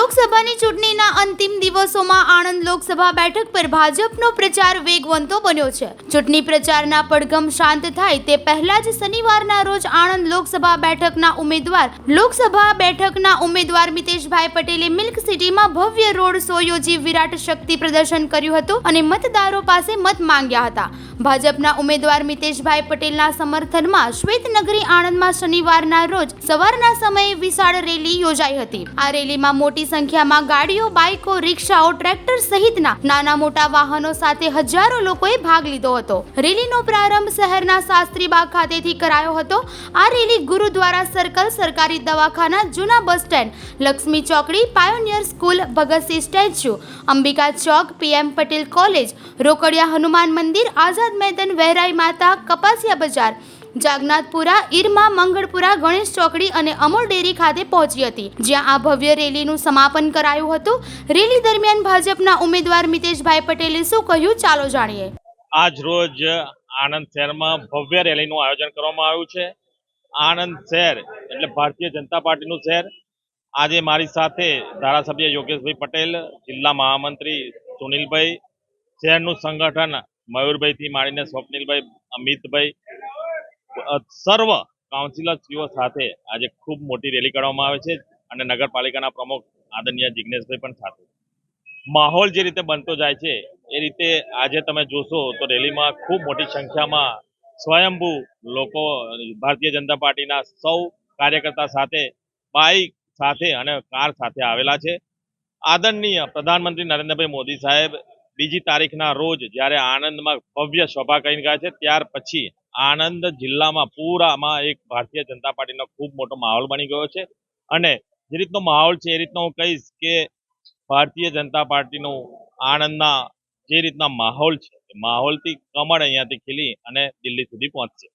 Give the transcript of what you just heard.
લોકસભાની ચૂંટણીના અંતિમ દિવસોમાં આણંદ લોકસભા બેઠક પર ભાજપનો પ્રચાર વેગવંતો બન્યો છે. ચૂંટણી પ્રચારના પડઘમ શાંત થાય તે પહેલા જ શનિવારના રોજ આણંદ લોકસભા બેઠકના ઉમેદવાર, લોકસભા બેઠકના ઉમેદવાર મિતેશભાઈ પટેલે મિલ્ક સિટીમાં ભવ્ય રોડ શો યોજી વિરાટ શક્તિ પ્રદર્શન કર્યું હતું અને મતદારો પાસે મત માંગ્યા હતા. ભાજપના ઉમેદવાર મિતેશભાઈ પટેલના સમર્થનમાં શ્વેતનગરી આણંદમાં શનિવારના રોજ સવારના સમયે વિશાળ રેલી યોજાઈ હતી. આ રેલીમાં મોટી સંખ્યામાં ગાડીઓ, બાઇકો, રિક્ષાઓ, ટ્રેક્ટર સહિતના નાના મોટા વાહનો સાથે હજારો લોકોએ ભાગ લીધો હતો. રેલીનો પ્રારંભ શહેરના શાસ્ત્રીબાગ ખાતેથી કરાયો હતો. આ રેલી ગુરુદ્વારા સર્કલ, સરકારી દવાખાના, જૂના બસ સ્ટેન્ડ, લક્ષ્મી ચોકડી, pioneer school, Bhagat Singh statue, Ambika ચોક, પીએમ પટેલ કોલેજ, રોકડિયા હનુમાન મંદિર, આઝાદ મેદાન વહેરાઈ માતા, કપાસિયા બજાર જાગનાથપુરા, ઈરમા મંગળપુરા, ગણેશ ચોકડી અને અમૂલ ડેરી ખાતે પહોંચી હતી, જ્યાં આ ભવ્ય રેલીનું સમાપન કરાયું હતું. રેલી દરમિયાન ભાજપના ઉમેદવાર મિતેશભાઈ પટેલે શું કહ્યું ચાલો જાણીએ. આજ રોજ આણંદ શહેરમાં ભવ્ય રેલીનું આયોજન કરવામાં આવ્યું છે. આણંદ શહેર એટલે ભારતીય જનતા પાર્ટીનું શહેર. આજે મારી સાથે ધારાસભ્ય યોગેશભાઈ પટેલ, જિલ્લા મહામંત્રી સુનિલભાઈ, શહેરનું સંગઠન મયુરભાઈથી માંડીને સ્વપ્નિલભાઈ, અમિતભાઈ સર્વ કાઉન્સિલરશ્રીઓ સાથે આજે ખૂબ મોટી રેલી કાઢવામાં આવે છે અને નગરપાલિકાના પ્રમુખ આદરણીય જિજ્ઞેશભાઈ પણ સાથે માહોલ જે રીતે બનતો જાય છે, એ રીતે આજે તમે જોશો તો રેલીમાં ખૂબ મોટી સંખ્યામાં સ્વયંભૂ લોકો, ભારતીય જનતા પાર્ટીના સૌ કાર્યકર્તા સાથે, બાઇક સાથે અને કાર સાથે આવેલા છે. આદરણીય પ્રધાનમંત્રી નરેન્દ્રભાઈ મોદી સાહેબ બીજી તારીખના રોજ જ્યારે આણંદમાં ભવ્ય સભા કરીને ગયા છે, ત્યાર પછી આણંદ જિલ્લામાં પૂરામાં એક ભારતીય જનતા પાર્ટીનો ખૂબ મોટો માહોલ બની ગયો છે. અને જે રીતનો માહોલ છે, એ રીતનો હું કહીશ કે ભારતીય જનતા પાર્ટીનું આણંદના જે રીતના માહોલ છે માહોલથી કમળ અહીંયાથી ખીલી અને દિલ્હી સુધી પહોંચશે.